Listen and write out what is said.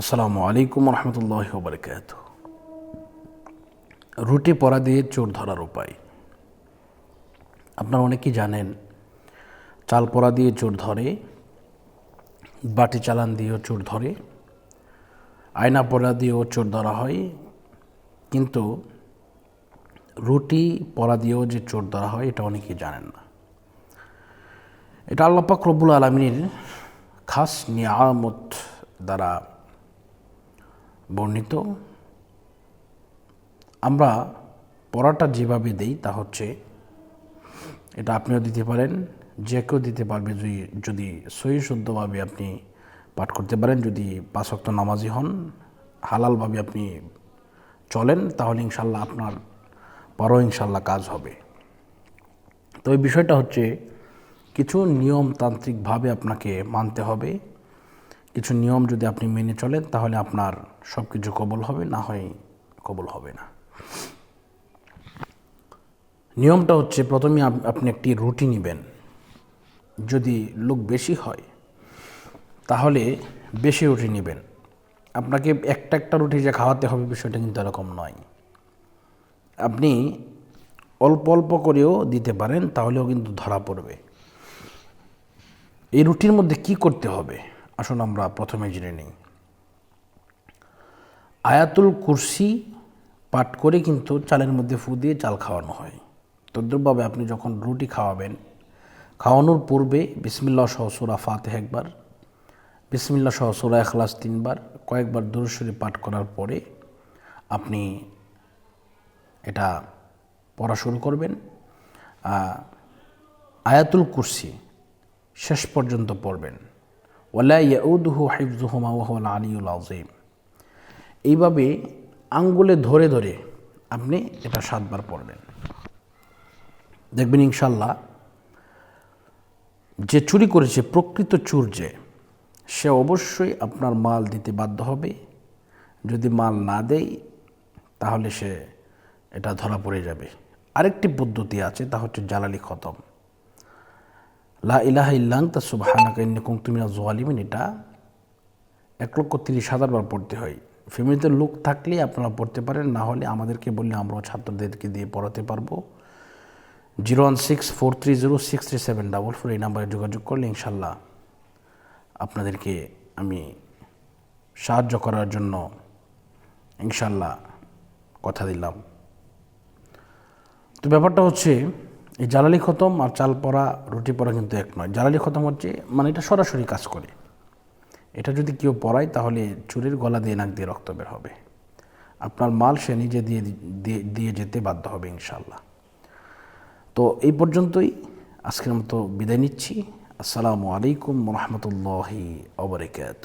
আসসালামু আলাইকুম রহমতুল্লাহ বরকাত রুটি পরা দিয়ে চোর ধরার উপায়। আপনারা অনেকেই জানেন, চাল পরা দিয়ে চোর ধরে, বাটি চালান দিয়েও চোর ধরে, আয়না পরা দিয়েও চোর ধরা হয়, কিন্তু রুটি পরা দিয়েও যে চোর ধরা হয়, এটা অনেকেই জানেন না। এটা আল্লাপাক রব্বুল আলমিনের খাস নিয়ামত দ্বারা বর্ণিত। আমরা পড়াটা যেভাবে দেই তা হচ্ছে, এটা আপনিও দিতে পারেন, যে কেউ দিতে পারবে যদি যদি সহি শুদ্ধভাবে আপনি পাঠ করতে পারেন, যদি পাঁচক্ত নামাজি হন, হালালভাবে আপনি চলেন, তাহলে ইনশাল্লাহ আপনার পরও ইনশাল্লাহ কাজ হবে। তো এই বিষয়টা হচ্ছে, কিছু নিয়মতান্ত্রিকভাবে আপনাকে মানতে হবে কিছু নিয়ম যদি আপনি মেনে চলেন, তাহলে আপনার সব কিছু কবল হবে, না হয় কবল হবে না। নিয়মটা হচ্ছে, প্রথমে আপ- আপনি একটি রুটি নেবেন। যদি লোক বেশি হয়, তাহলে বেশি রুটি নেবেন। আপনাকে একটা একটা রুটি যে খাওয়াতে হবে, বিষয়টা কিন্তু এরকম নয়। আপনি অল্প অল্প করেও দিতে পারেন, তাহলেও কিন্তু ধরা পড়বে। এই রুটির মধ্যে কি করতে হবে? আসুন আমরা প্রথমে জেনে নিই। আয়াতুল কুরসি পাঠ করে কিন্তু চালের মধ্যে ফু দিয়ে চাল খাওয়ানো হয়। তদ্রুপভাবে আপনি যখন রুটি খাওয়াবেন, খাওয়ানোর পূর্বে বিসমিল্লা সহ সুরা ফাতে একবার বিসমিল্লা সহ সুরা এখলাস তিনবার, কয়েকবার দূরস্বরী পাঠ করার পরে আপনি এটা পড়া শুরু করবেন। আয়াতুল কুরসি শেষ পর্যন্ত পড়বেন। এইভাবে আঙ্গুলে ধরে ধরে আপনি এটা সাতবার পড়বেন। দেখবেন ইনশাল্লাহ যে চুরি করেছে, প্রকৃত চুর যে, সে অবশ্যই আপনার মাল দিতে বাধ্য হবে। যদি মাল না দেয়, তাহলে সে এটা ধরা পড়ে যাবে। আরেকটি পদ্ধতি আছে, তা হচ্ছে জালালি খতম। লা ইলাহা ইল্লাং তা সুবাহানাকা ইন্নকুম তুমিনা জোয়ালিমিন এটা এক লক্ষ তিরিশ হাজার বার পড়তে হয়। ফ্যামিলিতে লোক থাকলে আপনারা পড়তে পারেন, না হলে আমাদেরকে বললে আমরাও ছাত্রদেরকে দিয়ে পড়াতে পারব। Zero one six four three zero six three seven double four এই নাম্বারে যোগাযোগ করলে ইনশাল্লাহ আপনাদেরকে আমি সাহায্য করার জন্য ইনশাল্লাহ কথা দিলাম। তো ব্যাপারটা হচ্ছে এই জ্বালালি খতম আর চাল পরা রুটি পরা কিন্তু এক নয়। জ্বালালি খতম হচ্ছে মানে এটা সরাসরি কাজ করে। এটা যদি কেউ পরায় তাহলে চুরির গলা দিয়ে নাক দিয়ে রক্ত বের হবে। আপনার মাল সে নিজে দিয়ে দিয়ে যেতে বাধ্য হবে ইনশাল্লাহ তো এই পর্যন্তই, আজকের মতো বিদায় নিচ্ছি। আসসালামু আলাইকুম রহমতুল্লাহি অবরিকাত